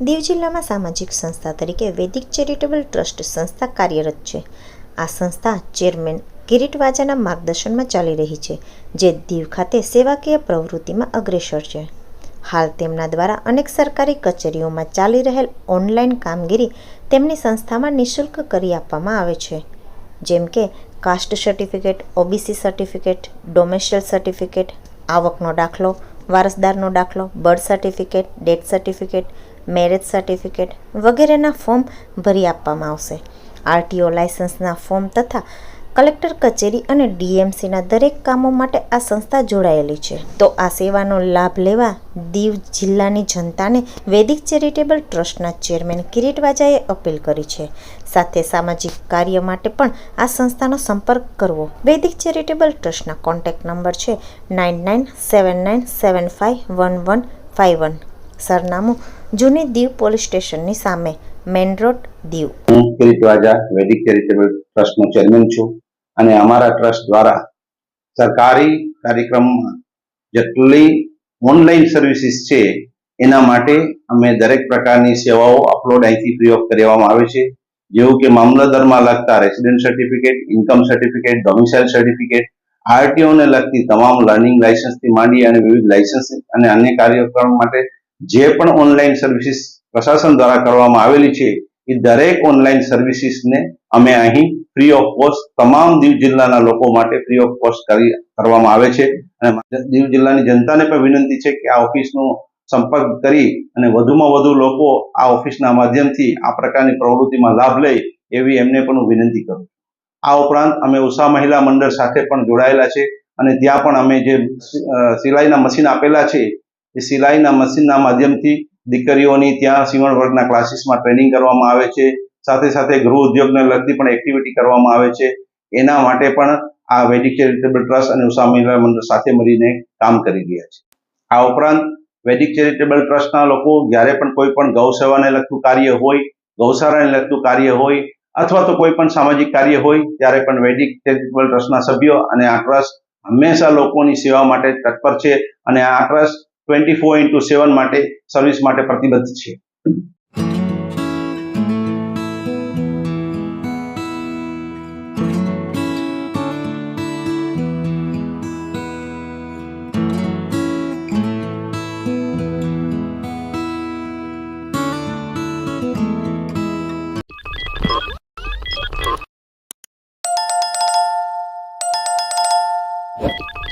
દીવ જિલ્લામાં સામાજિક સંસ્થા તરીકે વૈદિક ચેરિટેબલ ટ્રસ્ટ સંસ્થા કાર્યરત છે. આ સંસ્થા ચેરમેન કિરીટ વાજાના માર્ગદર્શનમાં ચાલી રહી છે, જે દીવ ખાતે સેવાકીય પ્રવૃત્તિમાં અગ્રેસર છે. હાલ તેમના દ્વારા અનેક સરકારી કચેરીઓમાં ચાલી રહેલ ઓનલાઈન કામગીરી તેમની સંસ્થામાં નિઃશુલ્ક કરી આપવામાં આવે છે. જેમ કે caste certificate, OBC certificate domicile certificate, આવકનો દાખલો, વારસદારનો દાખલો, birth certificate, death certificate marriage certificate વગેરેના ફોર્મ ભરી આપવામાં આવશે. આરટીઓ લાયસન્સના ફોર્મ તથા કલેક્ટર કચેરી અને ડીએમસીના દરેક કામો માટે આ સંસ્થા જોડાયેલી છે. તો આ સેવાનો લાભ લેવા દીવ જિલ્લાની જનતાને વૈદિક ચેરિટેબલ ટ્રસ્ટના ચેરમેન કિરીટ વાજાએ અપીલ કરી છે. સાથે સામાજિક કાર્ય માટે પણ આ સંસ્થાનો સંપર્ક કરવો. વૈદિક ચેરિટેબલ ટ્રસ્ટના કોન્ટેક્ટ નંબર છે nine nine seven nine seven five one one five one. સરનામું જૂની દીવ પોલીસ સ્ટેશનની સામે મેન રોડ દીવ. હું કિરીટ વાજા વૈદિક ચેરિટેબલ ટ્રસ્ટનો ચેરમેન છું અને અમારા ટ્રસ્ટ દ્વારા સરકારી કાર્યક્રમમાં જેટલી ઓનલાઈન સર્વિસીસ છે, એના માટે અમે દરેક પ્રકારની સેવાઓ અપલોડ અહીંથી ફ્રી ઓફ કરવામાં આવે છે. જેવું કે મામલતદારમાં લગતા resident certificate, income certificate, domicile certificate, આરટીઓને લગતી તમામ લર્નિંગ લાયસન્સથી માંડી અને વિવિધ લાયસન્સ અને અન્ય કાર્યક્રમ માટે જે પણ ઓનલાઈન સર્વિસીસ પ્રશાસન દ્વારા કરવામાં આવેલી છે, એ દરેક ઓનલાઈન સર્વિસીસને અમે અહીં ફ્રી ઓફ કોસ્ટ તમામ દીવ જિલ્લાના લોકો માટે ફ્રી ઓફ કોસ્ટ કરી, કરવામાં આવે છે. અને દીવ જિલ્લાની જનતાને પણ વિનંતી છે કે આ ઓફિસનો સંપર્ક કરી અને વધુમાં વધુ લોકો આ ઓફિસના માધ્યમથી આ પ્રકારની પ્રવૃત્તિમાં લાભ લે, એવી એમને પણ હું વિનંતી કરું આ ઉપરાંત અમે ઉષા મહિલા મંડળ સાથે પણ જોડાયેલા છે અને ત્યાં પણ અમે જે સિલાઈના મશીન આપેલા છે એ સિલાઈના મશીનના માધ્યમથી દીકરીઓની ત્યાં સીવણ વર્ગના ક્લાસીસમાં ટ્રેનિંગ કરવામાં આવે છે. સાથે સાથે ગૃહ ઉદ્યોગને લગતી પણ એક્ટિવિટી કરવામાં આવે છે. એના માટે પણ આ વૈદિક ચેરિટેબલ ટ્રસ્ટ અને ઉષા મહિલા મંડળ સાથે મળીને કામ કરી રહ્યા છે. આ ઉપરાંત વૈદિક ચેરિટેબલ ટ્રસ્ટના લોકો જ્યારે પણ કોઈ પણ ગૌ સેવાને લગતું કાર્ય હોય, ગૌશાળાને લગતું કાર્ય હોય અથવા તો કોઈ પણ સામાજિક કાર્ય હોય, ત્યારે પણ વૈદિક ચેરિટેબલ ટ્રસ્ટના સભ્યો અને આ ટ્રસ્ટ હંમેશા લોકોની સેવા માટે તત્પર છે. અને આ trust twenty four into seven માટે સર્વિસ માટે પ્રતિબદ્ધ છે What?